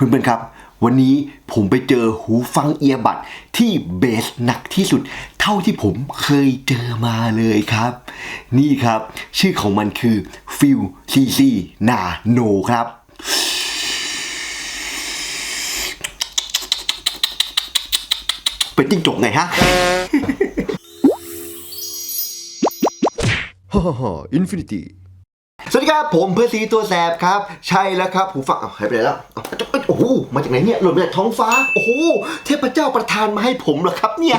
เพื่อนๆครับ วันนี้ผมไปเจอหูฟังเอียบัดที่เบสหนักที่สุด เท่าที่ผมเคยเจอมาเลยครับ นี่ครับ ชื่อของมันคือ f i l CC Nano ครับเป็นจิ้งจกไงฮะฮ่าฮ่าอินฟินิตี้ วัสดีครับ ผมเพื่อซีตัวแสบครับ ใช่แล้วครับ หูฟังเอาหายไปไหนแล้วโอ้โหมาจากไหนเนี่ยหล่นมาจากท้องฟ้า โอ้โหเทพเจ้าประทานมาให้ผมเหรอครับเนี่ย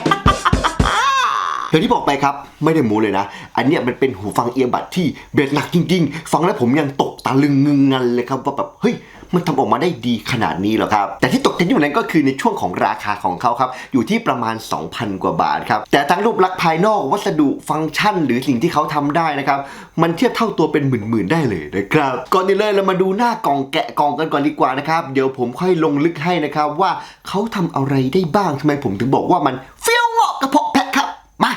อย่างที่บอกไปครับ ไม่ได้มูเลยนะ อันเนี้ยมันเป็นหูฟังเอียบัดที่เบสหนักจริง ๆ ฟังแล้วผมยังตกตะลึงงึงงันเลยครับว่าแบบเฮ้ย มันทำออกมาได้ดีขนาดนี้หรอครับ แต่ที่ตกใจอยู่นั้นก็คือในช่วงของราคาของเขาครับ อยู่ที่ประมาณ 2,000 กว่าบาทครับ แต่ทั้งรูปลักษณ์ภายนอกวัสดุฟังก์ชัน หรือสิ่งที่เขาทำได้นะครับ มันเทียบเท่าตัวเป็นหมื่นๆได้เลยนะครับ ก่อนอื่นเลยเรามาดูหน้ากล่องแกะกล่องกันก่อนดีกว่านะครับ เดี๋ยวผมค่อยลงลึกให้นะครับว่าเขาทำอะไรได้บ้างทำไมผมถึงบอกว่ามันเฟี้ยวเงาะกระเพาะแพะครับ มา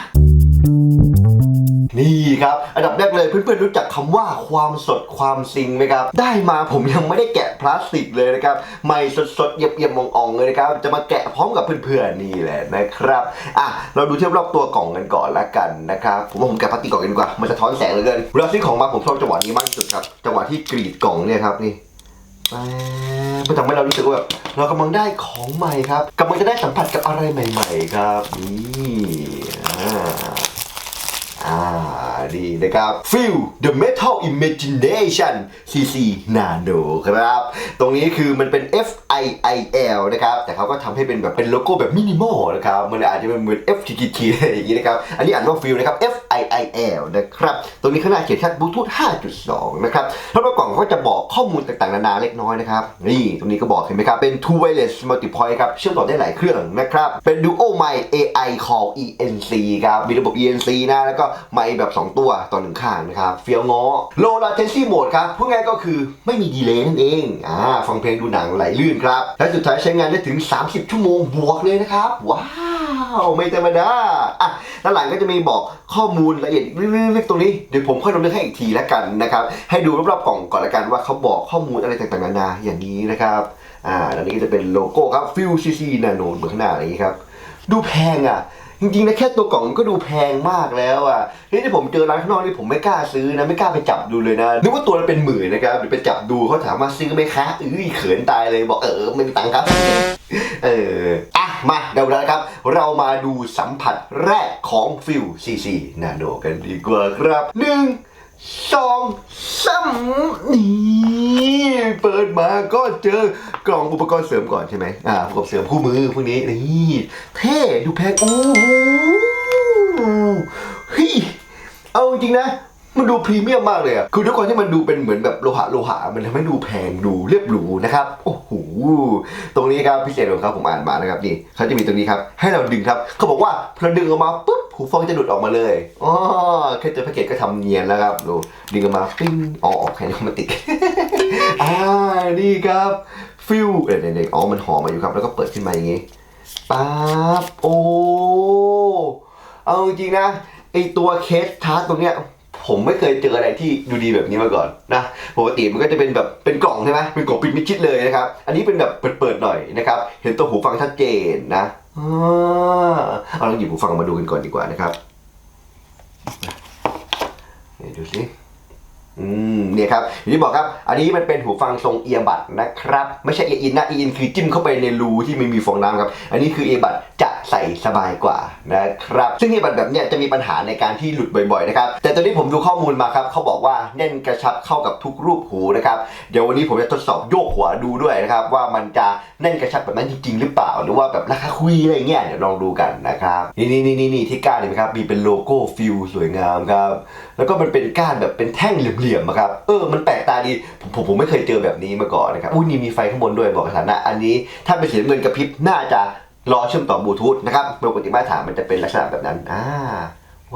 นี่ครับอันดับแรกเลยเพื่อนๆรู้จักคำว่าความสดความซิงไหมครับ ได้มาผมยังไม่ได้แกะพลาสติกเลยนะครับใหม่สดๆเยียบๆมองๆเลยนะครับจะมาแกะพร้อมกับเพื่อนๆนี่แหละนะครับอะเราดูเทียบรอบตัวกล่องกันก่อนละกันนะครับผมว่าผมแกะพลาสติกก่อนกันดีกว่ามันจะท้อนแสงเหลือเกินเวลาซื้อของมาผมชอบจังหวะนี้มากที่สุดครับจังหวะที่กรีดกล่องเนี่ยครับนี่แป๊บมันทำให้เรารู้สึกว่าแบบเรากำลังได้ของใหม่ครับกำลังจะได้สัมผัสกับอะไรใหม่ ๆ ครับนี่ อ่าดีนะครับ Feel the Metal Imagination CC Nano ครับ ตรงนี้คือมันเป็น F I I L นะครับแต่เขาก็ทำให้เป็นแบบเป็นโลโก้แบบมินิมอลนะครับมันอาจจะเป็นเหมือน F T T T อะไรอย่างนี้นะครับอันนี้อ่านว่า Feel นะครับ F I I L นะครับตรงนี้ข้างหน้าเขียนชัดบลูทูธ5.2 นะครับแล้วประกล่องเขาจะบอกข้อมูลต่างๆนานาเล็กน้อยนะครับ นี่ตรงนี้ก็บอกเห็นไหมครับ เป็น Two Wireless Multi Point ครับ เชื่อมต่อได้หลายเครื่องนะครับ เป็น Duo Mic AI Call ENC ครับ มีระบบ ENC นะ แล้วก็ไมค์แบบ 2 ตัวต่อหนึ่งข้างนะครับ เฟี้ยวง้อ Low Latency Mode ครับพูดง่ายก็คือไม่มีดีเลย์นั่นเอง อ่า ฟังเพลงดูหนังไหลลื่นครับ และสุดท้ายใช้งานได้ถึง 30 ชั่วโมงบวกเลยนะครับ ว้าว ไม่ธรรมดา อะด้านหลังก็จะมีบอกข้อมูลละเอียดลึกๆตรงนี้เดี๋ยวผมค่อยลงลึกให้อีกทีแล้วกันนะครับให้ดูรอบๆกล่องก่อนละกันว่าเขาบอกข้อมูลอะไรต่างๆนานาอย่างนี้นะครับอ่าอันนี้จะเป็นโลโก้ครับฟิลซีซีนาโนเบนข้างหน้าอย่างนี้ครับ ดูแพงอะ จริงๆนะแค่ตัวกล่องมันก็ดูแพงมากแล้วอะนี่ที่ผมเจอร้านข้างนอกนี่ผมไม่กล้าซื้อนะไม่กล้าไปจับดูเลยนะนึกว่าตัวละเป็นหมื่นนะครับหรือไปจับดูเขาถามว่าซื้อไหมคะเอ้ยเขินตายเลยบอกเออไม่มีตังค์ครับ เอออะมาเดี๋ยวนะครับ เรามาดูสัมผัสแรกของฟิลซีซีนาโนกันดีกว่าครับหนึ่ง สองสามนี่เปิดมาก็เจอกล่องอุปกรณ์เสริมก่อนใช่ไหมอ่าอุปกรณ์เสริมคู่มือพวกนี้นี่เท่ดูแพงโอ้โหเฮ้ยเอาจริงนะ มันดูพรีเมียมมากเลยอะคือด้วยความที่มันดูเป็นเหมือนแบบโลหะโลหะมันทำให้ดูแพงดูเรียบหรูนะครับโอ้โหตรงนี้ครับพิเศษของเขาผมอ่านมานะครับนี่เขาจะมีตรงนี้ครับให้เราดึงครับเขาบอกว่าพอเราดึงออกมาปุ๊บหูฟังจะหลุดออกมาเลยอ๋อแค่เจอแพ็กเกจก็ทำเนียนแล้วครับดูดึงออกมาปิ้งอ๋อออกแค่นี้มันติดอ่านี่ครับฟิวเดี๋ยวๆๆอ๋อมันห่อมาอยู่ครับ แล้วก็เปิดขึ้นมาอย่างงี้ป๊าบโอ้เอาจริงนะไอตัวเคสทาร์ตตรงเนี้ย ผมไม่เคยเจออะไรที่ดูดีแบบนี้มาก่อนนะปกติมันก็จะเป็นแบบเป็นกล่องใช่ไหมเป็นกล่องปิดมิดชิดเลยนะครับ อันนี้เป็นแบบเปิดๆหน่อยนะครับ เห็นตัวหูฟังชัดเจนนะเอาลองหยิบหูฟังมาดูกันก่อนดีกว่านะครับดูสิ อืมเนี่ยครับอย่างที่บอกครับ อันนี้มันเป็นหูฟังทรงเอียบัดนะครับ ไม่ใช่เอียอินนะเอียอินคือจิ้มเข้าไปในรูที่ไม่มีฟองน้ำครับ อันนี้คือเอียบัดจะใส่สบายกว่านะครับ ซึ่งเอียบัดแบบเนี้ยจะมีปัญหาในการที่หลุดบ่อยๆนะครับ แต่ตอนนี้ผมดูข้อมูลมาครับเขาบอกว่าแน่นกระชับเข้ากับทุกรูปหูนะครับ เดี๋ยววันนี้ผมจะทดสอบโยกหัวดูด้วยนะครับ ว่ามันจะแน่นกระชับแบบนั้นจริงๆ หรือเปล่า หรือว่าแบบราคาคุยอะไรเงี้ยเดี๋ยวลองดูกันนะครับ นี่นี่นี่นี่ที่ก้านเห็นไหมครับ มีเป็นโลโก้ฟิลสวยงามครับ แล้วก็มันเป็นก้านแบบเป็นแท่งเหลี่ยมๆอะครับ เออ มันแปลกตาดีผมผมผมไม่เคยเจอแบบนี้มาก่อนนะครับ อุ้ยนี่มีไฟข้างบนด้วยบอกสถานะ อันนี้ถ้าเป็นสีน้ำเงินกระพริบน่าจะรอเชื่อมต่อบลูทูธนะครับปกติมาตรฐานมันจะเป็นลักษณะแบบนั้น อ่า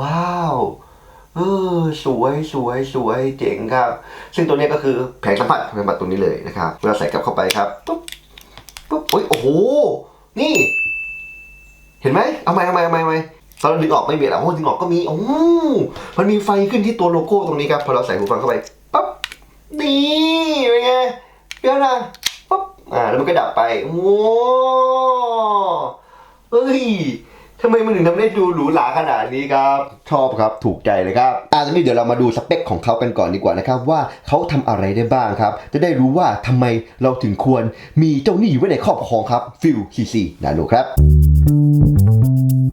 ว้าว เออ สวยสวยสวยเจ๋งครับ ซึ่งตัวนี้ก็คือแผงสัมผัสสัมผัสตรงนี้เลยนะครับเวลาใส่กลับเข้าไปครับ ปุ๊บ ปุ๊บโอ้ยโอ้โห นี่ เห็นไหมเอาไหมเอาไหมเอาไหมเอาไหม ตอนเราดึงออกไม่มีอะไรโอ้ดึงออกก็มีโอ้มันมีไฟขึ้นที่ตัวโลโก้ตรงนี้ครับ พอเราใส่หูฟังเข้าไปปั๊บนี่เป็นไงเดี๋ยวนะปั๊บอ่าแล้วมันก็ดับไปโอ้เฮ้ยทำไมมันถึงทำได้ดูหรูหราขนาดนี้ครับ ชอบครับถูกใจเลยครับอาตอนนี้เดี๋ยวเรามาดูสเปคของเขากันก่อนดีกว่านะครับ ว่าเขาทำอะไรได้บ้างครับ จะได้รู้ว่าทำไมเราถึงควรมีเจ้าหนี้ไว้ในครอบครองครับฟิล CC Nano ครับ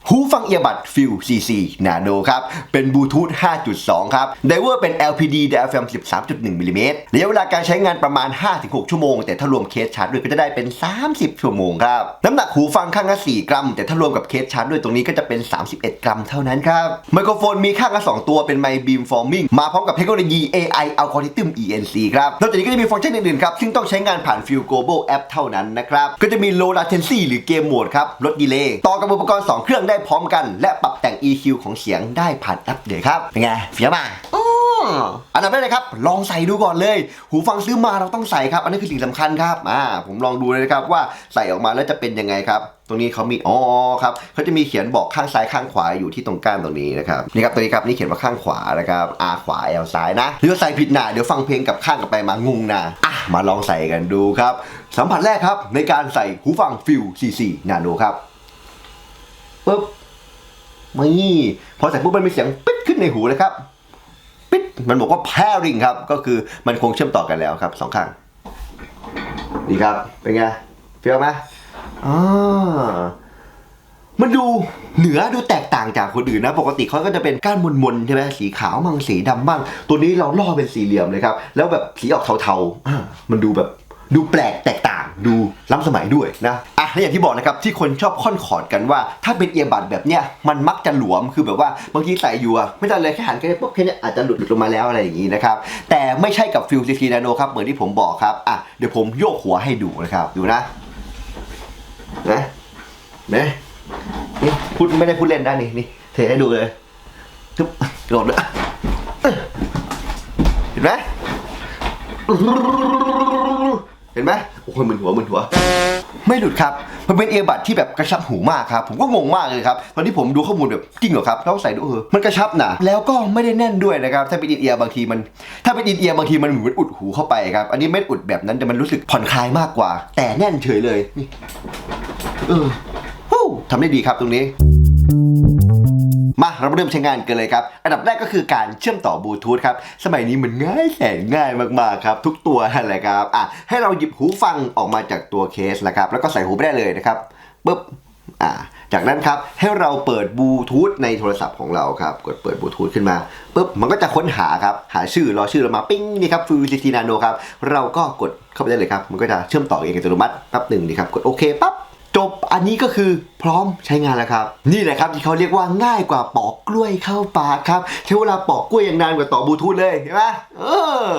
หูฟังเอียบัดฟิล CC Nano ครับ เป็นบลูทูธ 5.2 ครับไดเวอร์เป็น LPD diaphragm 13.1มิลลิเมตรระยะเวลาการใช้งานประมาณ 5-6 ชั่วโมง แต่ถ้ารวมเคสชาร์จด้วยก็จะได้เป็น 30 ชั่วโมงครับ น้ำหนักหูฟังข้างละ 4 กรัม แต่ถ้ารวมกับเคสชาร์จด้วยตรงนี้ก็จะเป็น 31 กรัมเท่านั้นครับ ไมโครโฟนมีข้างละ 2 ตัวเป็นไมค์บีมฟอร์มิงมาพร้อมกับเทคโนโลยี AI Algorithm ENC ครับ นอกจากนี้ก็จะมีฟังก์ชันอื่นๆครับ ซึ่งต้องใช้งานผ่าน Feel Global App เท่านั้นนะครับ ก็จะมี Low Latency หรือเกมโหมดครับ ลดดีเลย์ต่อกับอุปกรณ์ 2 เครื่องได้พร้อมกัน และปรับแต่ง EQ ของเสียงได้ผ่านแอปเลยครับ เป็นไงเฟี้ยวมาอืมอันดับแรกเลยครับ ลองใส่ดูก่อนเลย หูฟังซื้อมาเราต้องใส่ครับ อันนี้คือสิ่งสำคัญครับอ่าผมลองดูเลยนะครับว่าใส่ออกมาแล้วจะเป็นยังไงครับ ตรงนี้เขามีอ๋อครับเขาจะมีเขียนบอกข้างซ้ายข้างขวาอยู่ที่ตรงก้านตรงนี้นะครับนี่ครับตัวนี้ครับนี่เขียนว่าข้างขวานะครับ R ขวา L ซ้ายนะหรือว่าใส่ผิดหนาเดี๋ยวฟังเพลงกับข้างกับไปมางงนะอะมาลองใส่กันดูครับ สัมผัสแรกครับในการใส่หูฟังฟิล CC Nano ครับ ปึ๊บนี่พอใส่ปุ๊บมันมีเสียงปิ๊ดขึ้นในหูเลยครับ ปิ๊ดมันบอกว่า pairing ครับ ก็คือมันคงเชื่อมต่อกันแล้วครับสองข้าง ดีครับ เป็นไงเฟี้ยวไหมอ่ามันดูเหนือดูแตกต่างจากคนอื่นนะ ปกติเขาก็จะเป็นก้านมนๆใช่ไหมสีขาวมั่งสีดำมั่งตัวนี้เราล่อเป็นสี่เหลี่ยมเลยครับ แล้วแบบสีออกเทาๆมันดูแบบ ดูแปลกแตกต่างดูล้ำสมัยด้วยนะอะและอย่างที่บอกนะครับที่คนชอบค่อนขอดกันว่า ถ้าเป็นเอียบัดแบบเนี้ยมันมักจะหลวมคือแบบว่าบางทีใส่อยู่อะไม่ได้เลยแค่หันแค่นี้ปุ๊บแค่นี้อาจจะหลุดหลุดลงมาแล้วอะไรอย่างนี้นะครับแต่ไม่ใช่กับฟิลซีซีนาโนครับเหมือนที่ผมบอกครับอะเดี๋ยวผมโยกหัวให้ดูนะครับดูนะนะนะนี่พูดไม่ได้พูดเล่นนะนี่นี่เทให้ดูเลยทุบโดดเลยเห็นไหม เห็นไหมโอ้ยมึนหัวมึนหัว ไม่หลุดครับ มันเป็นเอียบัดที่แบบกระชับหูมากครับ ผมก็งงมากเลยครับ ตอนที่ผมดูข้อมูลแบบจริงเหรอครับแล้วใส่ดูเออมันกระชับหนาแล้วก็ไม่ได้แน่นด้วยนะครับ ถ้าเป็นอินเอียบางทีมัน ถ้าเป็นอินเอียบางทีมันเหมือนอุดหูเข้าไปครับ อันนี้ไม่อุดแบบนั้นแต่มันรู้สึกผ่อนคลายมากกว่า แต่แน่นเฉยเลย นี่ เออฮู้ทำได้ดีครับตรงนี้ มาเราเริ่มใช้งานกันเลยครับ อันดับแรกก็คือการเชื่อมต่อบลูทูธครับ สมัยนี้มันง่ายแสนง่ายมากๆครับ ทุกตัวนั่นแหละครับอะให้เราหยิบหูฟังออกมาจากตัวเคสนะครับ แล้วก็ใส่หูไปได้เลยนะครับปุ๊บอ่าจากนั้นครับให้เราเปิดบลูทูธในโทรศัพท์ของเราครับกดเปิดบลูทูธขึ้นมาปุ๊บมันก็จะค้นหาครับหาชื่อรอชื่อเรามาปิ้งนี่ครับฟูซิตินาโนครับเราก็กดเข้าไปได้เลยครับมันก็จะเชื่อมต่อเองอัตโนมัติแป๊บหนึ่งนี่ครับกดโอเคปั๊บ จบอันนี้ก็คือพร้อมใช้งานแล้วครับ นี่แหละครับที่เขาเรียกว่าง่ายกว่าปอกกล้วยเข้าปากครับใช้เวลาปอกกล้วยยังนานกว่าต่อบลูทูธเลยเห็นไหมเออ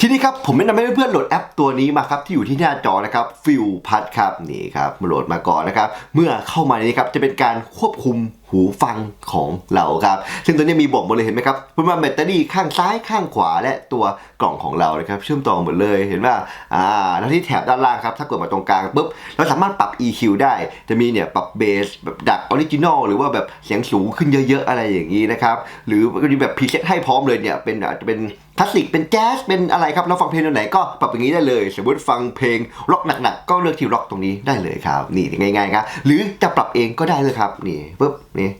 ทีนี้ครับผมแนะนำให้เพื่อนๆโหลดแอปตัวนี้มาครับที่อยู่ที่หน้าจอนะครับฟิลพัดครับนี่ครับมาโหลดมาก่อนนะครับ เมื่อเข้ามาในนี้ครับจะเป็นการควบคุมหูฟังของเราครับ ซึ่งตัวนี้มีบอกหมดเลยเห็นไหมครับป็นว่าแบตเตอรี่ข้างซ้ายข้างขวาและตัวกล่องของเรานะครับเชื่อมต่อหมดเลยเห็นว่าอ่าแล้วที่แถบด้านล่างครับถ้ากดมาตรงกลางปุ๊บเราสามารถปรับ EQ ได้จะมีเนี่ยปรับเบสแบบดักออริจินอลหรือว่าแบบเสียงสูงขึ้นเยอะๆอะไรอย่างนี้นะครับหรือก็มีแบบพรีเซตให้พร้อมเลยเนี่ยเป็นอาจจะเป็นคลาสสิกเป็นแจ๊สเป็นอะไรครับเราฟังเพลงตัวไหนก็ปรับอย่างนี้ได้เลย สมมติฟังเพลงร็อกหนักๆก็เลือกที่ร็อกตรงนี้ได้เลยครับ นี่ง่ายๆครับหรือจะปรับเองก็ได้เลยครับนี่ปุ๊บนี่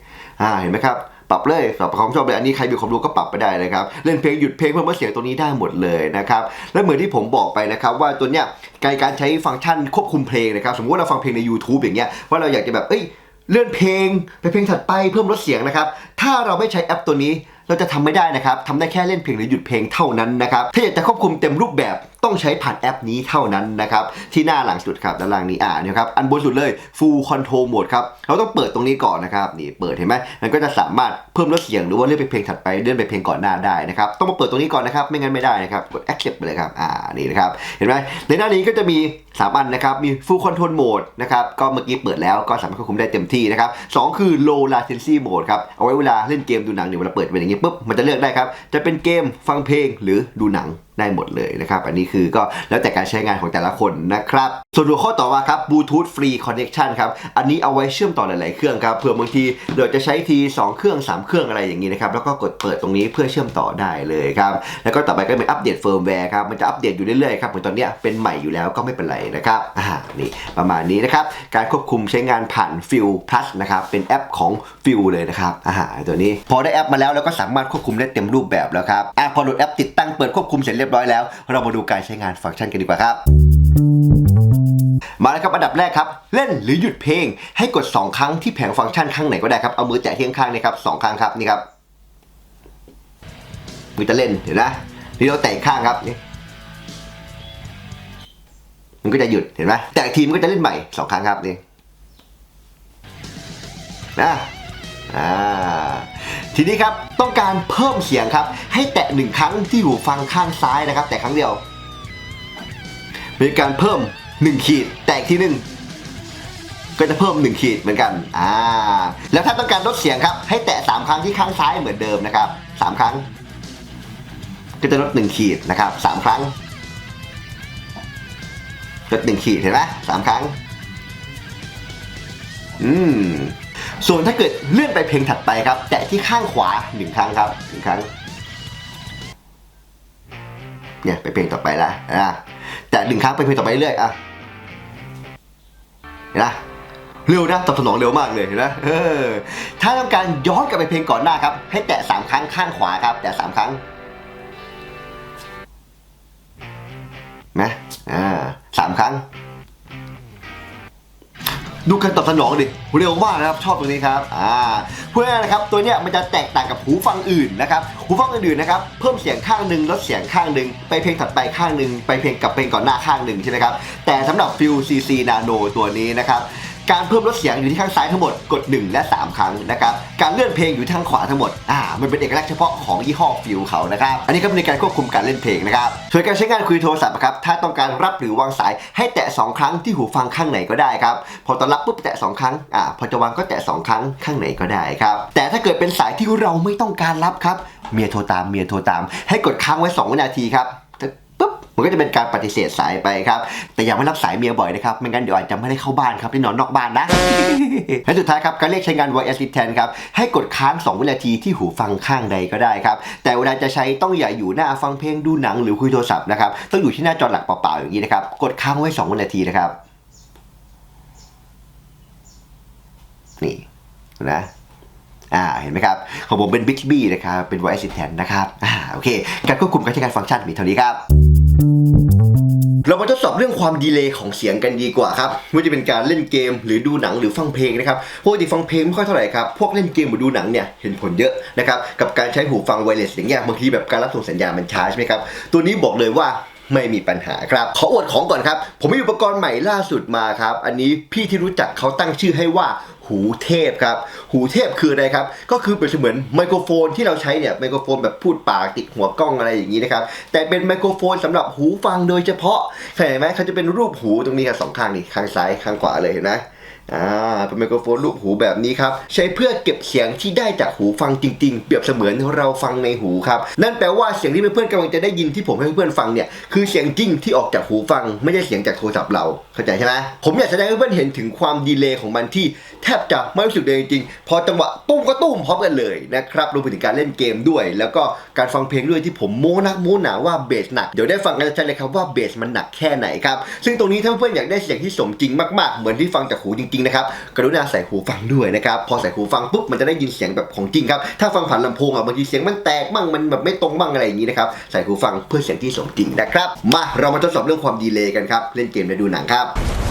อ่าเห็นไหมครับปรับเลยปรับความชอบเลยอันนี้ใครมีความรู้ก็ปรับไปได้เลยครับ เล่นเพลงหยุดเพลงเพิ่มเสียงตัวนี้ได้หมดเลยนะครับ และเหมือนที่ผมบอกไปนะครับ ว่าตัวเนี้ยการการใช้ฟังก์ชันควบคุมเพลงนะครับ สมมติว่าเราฟังเพลงใน YouTube อย่างเงี้ยว่าเราอยากจะแบบเอ้ยเลื่อนเพลงไปเพลงถัดไปเพิ่มลดเสียงนะครับ ถ้าเราไม่ใช้แอปตัวนี้เราจะทำไม่ได้นะครับทำได้แค่เล่นเพลงหรือหยุดเพลงเท่านั้นนะครับ ถ้าอยากจะควบคุมเต็มรูปแบบ ต้องใช้ผ่านแอปนี้เท่านั้นนะครับ ที่หน้าหลังสุดครับด้านล่างนี้อ่าเนี่ยครับอันบนสุดเลย full control mode ครับเราต้องเปิดตรงนี้ก่อนนะครับนี่เปิดเห็นไหมมันก็จะสามารถเพิ่มลดเสียงหรือว่าเลื่อนไปเพลงถัดไปเลื่อนไปเพลงก่อนหน้าได้นะครับต้องมาเปิดตรงนี้ก่อนนะครับไม่งั้นไม่ได้นะครับกด accept ไปเลยครับอ่านี่นะครับเห็นไหมในหน้านี้ก็จะมีสามอันนะครับมี full control mode นะครับก็เมื่อกี้เปิดแล้วก็สามารถควบคุมได้เต็มที่นะครับสองคือ low latency mode ครับเอาไว้เวลาเล่นเกมดูหนังเนี่ยเวลาเปิดเป็นอย่างนี้ปุ๊บมันจะเลือกได้ครับจะเป็นเกมฟังเพลงหรือดูหนัง ได้หมดเลยนะครับ อันนี้คือก็แล้วแต่การใช้งานของแต่ละคนนะครับ ส่วนหัวข้อต่อมาครับ Bluetooth Free Connection ครับ อันนี้เอาไว้เชื่อมต่อหลาย ๆ เครื่องครับ เผื่อบางทีเราจะใช้ที 2 เครื่อง 3 เครื่องอะไรอย่างนี้นะครับ แล้วก็กดเปิดตรงนี้เพื่อเชื่อมต่อได้เลยครับ แล้วก็ต่อไปก็เป็นอัปเดตเฟิร์มแวร์ครับ มันจะอัปเดตอยู่เรื่อย ๆ ครับ เหมือนตอนนี้เป็นใหม่อยู่แล้วก็ไม่เป็นไรนะครับ อ่า นี่ประมาณนี้นะครับ การควบคุมใช้งานผ่าน f i l Plus นะครับ เป็นแอปของ f i l เลยนะครับ อ่า ตัวนี้ พอได้แอปมาแล้วเราก็สามารถควบคุมได้เต็มรูปแบบแล้วครับ อ่าพอโหลดแอปติดตั้งเปิดควบคุมเสร็จเรียยบร้อยแล้ว เรามาดูการใช้งานฟังก์ชันกันดีกว่าครับมาแล้วครับอันดับแรกครับเล่นหรือหยุดเพลง ให้กด 2 ครั้งที่แผงฟังก์ชันข้างไหนก็ได้ครับเอามือแตะที่ข้างๆนี่ครับสองครั้งครับนี่ครับมือจะเล่นเห็นไหมนี่เราแตะข้างครับนี่มันก็จะหยุดเห็นไหมแต่อีกทีมันก็จะเล่นใหม่สองครั้งครับนี่นะอ่า ทีนี้ครับต้องการเพิ่มเสียงครับ ให้แตะหนึ่งครั้งที่หูฟังข้างซ้ายนะครับ แต่ครั้งเดียวมีการเพิ่ม 1 ขีด แตกที่หนึ่งก็จะเพิ่ม 1 ขีดเหมือนกันอ่าแล้วถ้าต้องการลดเสียงครับ ให้แตะ 3 ครั้งที่ข้างซ้ายเหมือนเดิมนะครับ 3 ครั้ง ก็จะลด 1 ขีดนะครับ 3 ครั้งลด1ขีดเห็นไหมสามครั้ง อืม ส่วนถ้าเกิดเลื่อนไปเพลงถัดไปครับ แตะที่ข้างขวา1ครั้งครับหนึ่งครั้งเนี่ยไปเพลงต่อไปละอะแต่หนึ่งครั้งไปเพลงต่อไปเรื่อยอะเห็นไหมเร็วนะตอบสนองเร็วมากเลยเห็นไหมเออถ้าต้องการย้อนกลับไปเพลงก่อนหน้าครับ ให้แตะสามครั้งข้างขวาครับ แตะสามครั้งนะอ่าสามครั้ง ดูการตอบสนองดิเร็วมากนะครับชอบตรงนี้ครับอ่าพูดง่ายๆนะครับตัวเนี้ยมันจะแตกต่างกับหูฟังอื่นนะครับหูฟังอื่นๆนะครับเพิ่มเสียงข้างหนึ่งลดเสียงข้างหนึ่งไปเพลงถัดไปข้างหนึ่งไปเพลงกับเพลงก่อนหน้าข้างหนึ่งใช่ไหมครับแต่สำหรับฟิล CC Nano ตัวนี้นะครับ การเพิ่มลดเสียงอยู่ที่ข้างซ้ายทั้งหมดกด 1 และ 3 ครั้งนะครับการเลื่อนเพลงอยู่ที่ข้างขวาทั้งหมดอ่ามันเป็นเอกลักษณ์เฉพาะของยี่ห้อฟิลเขานะครับอันนี้ก็เป็นในการควบคุมการเล่นเพลงนะครับส่วนการใช้งานคุยโทรศัพท์ครับถ้าต้องการรับหรือวางสายให้แตะ 2 ครั้งที่หูฟังข้างไหนก็ได้ครับพอตอนรับปุ๊บแตะ 2 ครั้งอ่าพอจะวางก็แตะ 2 ครั้งข้างไหนก็ได้ครับแต่ถ้าเกิดเป็นสายที่เราไม่ต้องการรับครับเมียโทรตามเมียโทรตาม ให้กดค้างไว้ 2 วินาทีครับ มันก็จะเป็นการปฏิเสธสายไปครับ แต่อย่าไม่รับสายเมียบ่อยนะครับ ไม่งั้นเดี๋ยวอาจจะไม่ได้เข้าบ้านครับที่นอนนอกบ้านนะ และสุดท้ายครับ การเรียกใช้งาน voice assistant ครับ ให้กดค้าง 2 วินาทีที่หูฟังข้างใดก็ได้ครับ แต่เวลาจะใช้ต้องอย่าอยู่หน้าฟังเพลงดูหนังหรือคุยโทรศัพท์นะครับ ต้องอยู่ที่หน้าจอหลักเปล่าๆอย่างนี้นะครับ กดค้างไว้ 2 วินาทีนะครับ นี่นะอ่าเห็นไหมครับ ของผมเป็น Bixby นะครับ เป็น voice assistant นะครับอ่าโอเค การควบคุมการใช้งานฟังก์ชันมีเท่านี้ครับ เรามาทดสอบเรื่องความดีเลย์ของเสียงกันดีกว่าครับไม่ว่าจะเป็นการเล่นเกมหรือดูหนังหรือฟังเพลงนะครับปกติฟังเพลงไม่ค่อยเท่าไหร่ครับ พวกเล่นเกมหรือดูหนังเนี่ยเห็นผลเยอะนะครับกับการใช้หูฟังไวเลสอย่างเงี้ยบางทีแบบการรับส่งสัญญาณมันช้าใช่ไหมครับ ตัวนี้บอกเลยว่าไม่มีปัญหาครับ ขออวดของก่อนครับ ผมมีอุปกรณ์ใหม่ล่าสุดมาครับ อันนี้พี่ที่รู้จักเขาตั้งชื่อให้ว่า หูเทพครับ หูเทพคืออะไรครับ ก็คือเป็นเสมือนไมโครโฟนที่เราใช้เนี่ยไมโครโฟนแบบพูดปากติดหัวกล้องอะไรอย่างนี้นะครับ แต่เป็นไมโครโฟนสำหรับหูฟังโดยเฉพาะเห็นไหมเขาจะเป็นรูปหูตรงนี้ครับสองข้างนี่ข้างซ้ายข้างขวาเลยเห็นไหม อ่าเป็นไมโครโฟนรูปหูแบบนี้ครับ ใช้เพื่อเก็บเสียงที่ได้จากหูฟังจริง ๆ เปรียบเสมือนเราฟังในหูครับ นั่นแปลว่าเสียงที่เพื่อนๆกำลังจะได้ยินที่ผมให้เพื่อนๆฟังเนี่ย คือเสียงจริงที่ออกจากหูฟัง ไม่ใช่เสียงจากโทรศัพท์เรา เข้าใจใช่ไหมผมอยากแสดงให้เพื่อนเห็นถึงความดีเลย์ของมันที่แทบจะไม่รู้สึกเลยจริงๆ พอจังหวะตุ้มก็ตุ้มพร้อมกันเลยนะครับรวมไปถึงการเล่นเกมด้วย แล้วก็การฟังเพลงด้วยที่ผมโม้นักโม้หนาว่าเบสหนัก เดี๋ยวได้ฟังกันชัดเลยครับว่าเบสมันหนักแค่ไหนครับ ซึ่งตรงนี้ถ้าเพื่อนอยากได้เสียงที่สมจริงมากๆ เหมือนที่ฟังจากหูจริงๆนะครับกรุณาใส่หูฟังด้วยนะครับพอใส่หูฟังปุ๊บมันจะได้ยินเสียงแบบของจริงครับถ้าฟังผ่านลำโพงอะบางทีเสียงมันแตกบ้างมันแบบไม่ตรงบ้างอะไรอย่างนี้นะครับใส่หูฟังเพื่อเสียงที่สมจริงนะครับมาเรามาทดสอบเรื่องความดีเลย์กันครับเล่นเกมและดูหนังครับ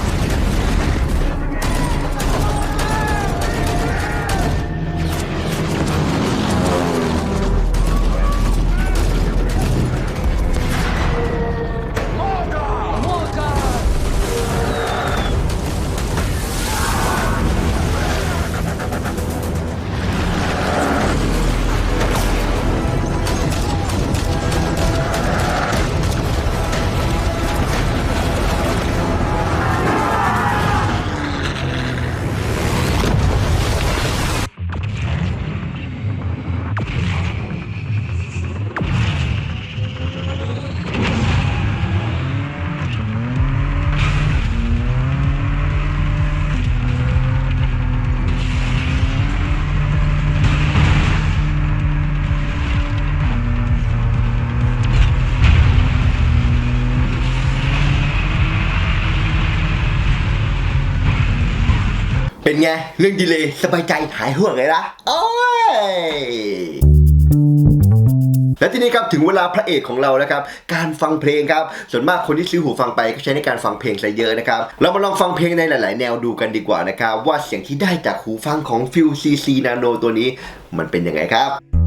เป็นไง เรื่องดีเลยสบายใจหายห่วงเลยนะโอ้ยและทีนี้ครับถึงเวลาพระเอกของเราแล้วครับการฟังเพลงครับส่วนมากคนที่ซื้อหูฟังไปก็ใช้ในการฟังเพลงซะเยอะนะครับเรามาลองฟังเพลงในหลาย ๆ แนวดูกันดีกว่านะครับว่าเสียงที่ได้จากหูฟังของ f ิ l CC Nano ตัวนี้ มันเป็นยังไงครับ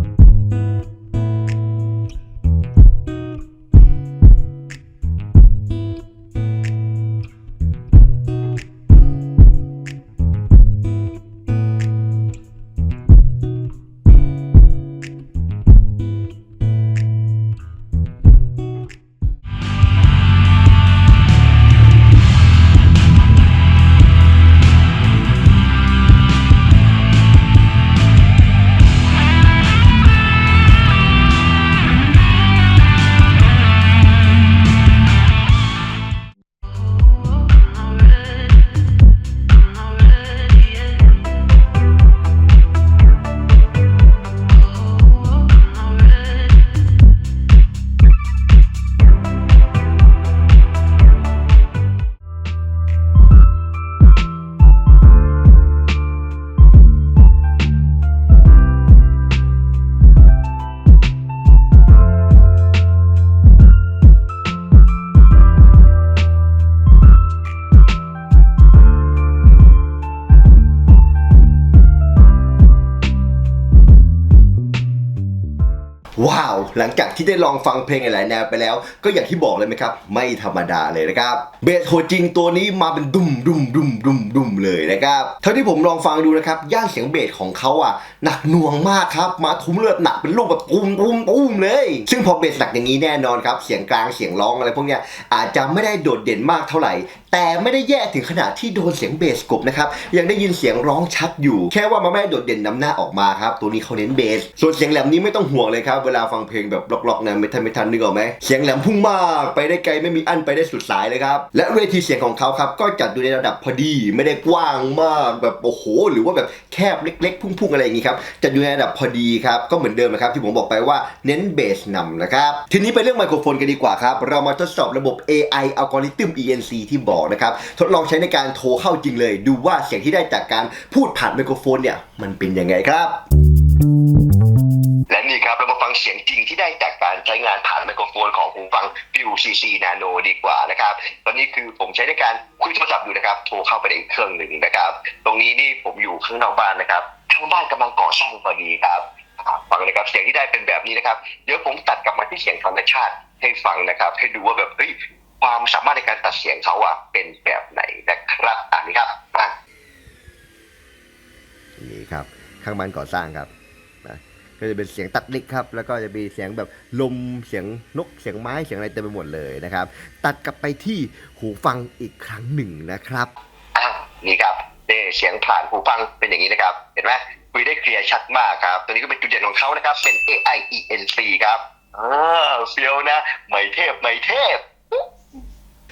หลังจากที่ได้ลองฟังเพลงหลายแนวไปแล้ว ก็อย่างที่บอกเลยไหมครับ ไม่ธรรมดาเลยนะครับเบสโหจริงตัวนี้มาเป็นดุมดุมดุมดุมดุมเลยนะครับเท่าที่ผมลองฟังดูนะครับย่านเสียงเบสของเขาอะหนักหน่วงมากครับมาทุ้มเลือดหนักเป็นลูกแบบปุ้มปุ้มปุ้มเลย ซึ่งพอเบสหนักอย่างนี้แน่นอนครับเสียงกลางเสียงร้องอะไรพวกเนี้ยอาจจะไม่ได้โดดเด่นมากเท่าไหร่แต่ไม่ได้แย่ถึงขนาดที่โดนเสียงเบสกบนะครับ ยังได้ยินเสียงร้องชัดอยู่ แค่ว่ามันไม่โดดเด่นนำหน้าออกมาครับ ตัวนี้เขาเน้นเบส ส่วนเสียงแหลมนี้ไม่ต้องห่วงเลยครับ เวลาฟังเพลงแบบล็อกๆนะไม่ทันไม่ทันนึกออกไหมเสียงแหลมพุ่งมาก ไปได้ไกลไม่มีอั้นไปได้สุดสายเลยครับ และเวทีเสียงของเขาครับก็จัดอยู่ในระดับพอดี ไม่ได้กว้างมากแบบโอ้โห หรือว่าแบบแคบเล็ก ๆ พุ่งๆอะไรอย่างงี้ครับจัดอยู่ในระดับพอดีครับก็เหมือนเดิมนะครับที่ผมบอกไปว่าเน้นเบสนำนะครับทีนี้ไปเรื่องไมโครโฟนกันดีกว่าครับเรามาทดสอบระบบ AI อัลกอริทึม ENC ที่บอกนะครับ ทดลองใช้ในการโทรเข้าจริงเลย ดูว่าเสียงที่ได้จากการพูดผ่านไมโครโฟนเนี่ยมันเป็นยังไงครับและนี่ครับเรามาฟังเสียงจริงที่ได้จากการใช้งานผ่านไมโครโฟนของหูฟัง Bill CC Nano ดีกว่านะครับ ตอนนี้คือผมใช้ในการคุยโทรศัพท์อยู่นะครับ โทรเข้าไปในอีกเครื่องหนึ่งนะครับ ตรงนี้นี่ผมอยู่ข้างนอกบ้านนะครับทางบ้านกำลังก่อสร้างพอดีครับฟังนะครับเสียงที่ได้เป็นแบบนี้นะครับ เดี๋ยวผมตัดกลับมาที่เสียงธรรมชาติให้ฟังนะครับ ให้ดูว่าแบบเฮ้ย ความสามารถในการตัดเสียงเขาอะเป็นแบบไหนนะครับอ่านี่ครับอะนี่ครับ ข้างบ้านก่อสร้างครับก็จะเป็นเสียงตัดเล็กครับ แล้วก็จะมีเสียงแบบลมเสียงนกเสียงไม้เสียงอะไรเต็มไปหมดเลยนะครับ ตัดกลับไปที่หูฟังอีกครั้งหนึ่งนะครับอ่านี่ครับนี่เสียงผ่านหูฟังเป็นอย่างนี้นะครับ เห็นไหมคุยได้เคลียร์ชัดมากครับ ตัวนี้ก็เป็นจุดเด่นของเขานะครับ เป็น AI ENC ครับอ่าเฟียวนะ ไม่เทพไม่เทพ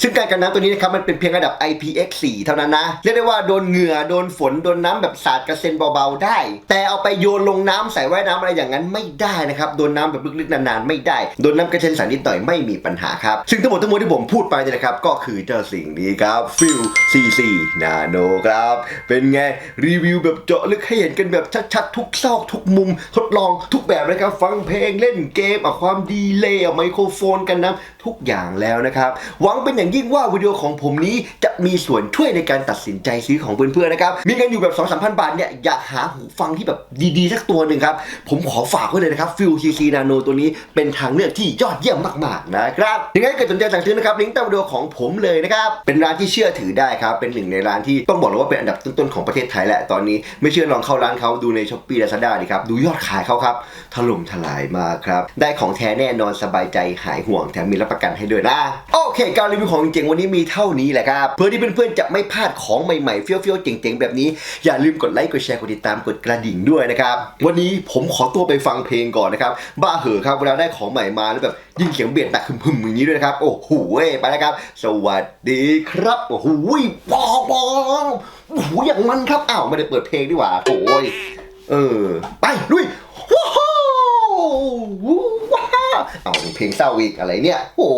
ซึ่งการกันน้ำตัวนี้นะครับมันเป็นเพียงระดับ IPX4 เท่านั้นนะ เรียกได้ว่าโดนเหงื่อโดนฝนโดนน้ำแบบสาดกระเซ็นเบาๆได้ แต่เอาไปโยนลงน้ำใส่ว่ายน้ำอะไรอย่างนั้นไม่ได้นะครับ โดนน้ำแบบลึกๆนานๆไม่ได้ โดนน้ำกระเซ็นสารนิดหน่อยไม่มีปัญหาครับ ซึ่งทั้งหมดทั้งมวลที่ผมพูดไปเนี่ยนะครับ ก็คือเจ้าสิ่งนี้ครับ f i l CC Nano ครับ เป็นไงรีวิวแบบเจาะลึกให้เห็นกันแบบชัดๆทุกซอกทุกมุม ทดลองทุกแบบนะครับฟังเพลงเล่นเกมอะความดีเลยอะไมโครโฟนกันน้ำ ทุกอย่างแล้วนะครับ หวังเป็นอย่างยิ่งว่าวิดีโอของผมนี้จะมีส่วนช่วยในการตัดสินใจซื้อของเพื่อนๆนะครับ มีเงินอยู่แบบ2 3 0 0 0 บาทเนี่ยอยากหาหูฟังที่แบบดีๆ สักตัวหนึ่งครับ ผมขอฝากไว้เลยนะครับ f i l CC Nano ตัวนี้เป็นทางเลือกที่ยอดเยี่ยมมากๆนะครับยังไงถ้าเกิดสนใจสั่งซื้อนะครับลิงก์ใต้วิดีโอของผมเลยนะครับเป็นร้านที่เชื่อถือได้ครับเป็นหนึ่งในร้านที่ต้องบอกเลยว่าเป็นอันดับต้นๆของประเทศไทยแหละตอนนี้ ไม่เชื่อลองเข้าร้านเขาดูใน s h อ p e e Lazada ดีครับดูยอดขายเขาครับถล่มทลายมาครับได้ของแท้แน่นอนสบายใจหายห่วงแถมมีรับประกันให้ด้วยนะ โอเค การรีวิวของเจ๋งวันนี้มีเท่านี้แหละครับ เพื่อที่เพื่อนๆจะไม่พลาดของใหม่ๆเฟี้ยวๆเจ๋งๆแบบนี้ อย่าลืมกดไลค์ กดแชร์ กดติดตาม กดกระดิ่งด้วยนะครับ วันนี้ผมขอตัวไปฟังเพลงก่อนนะครับ บ้าเหอครับเวลาได้ของใหม่มาแล้วแบบยิ่งเสียงเบียดตักหึมๆอย่างนี้ด้วยนะครับ โอ้โห้ไปแล้วครับ สวัสดีครับ โอ้โหปอปอโอ้โหอย่างมันครับ อ้าวไม่ได้เปิดเพลงดีกว่าโอ้ยเออ ไปลุยว้า วว้าเอาเพลงเศร้าอีกอะไรเนี่ย โอ้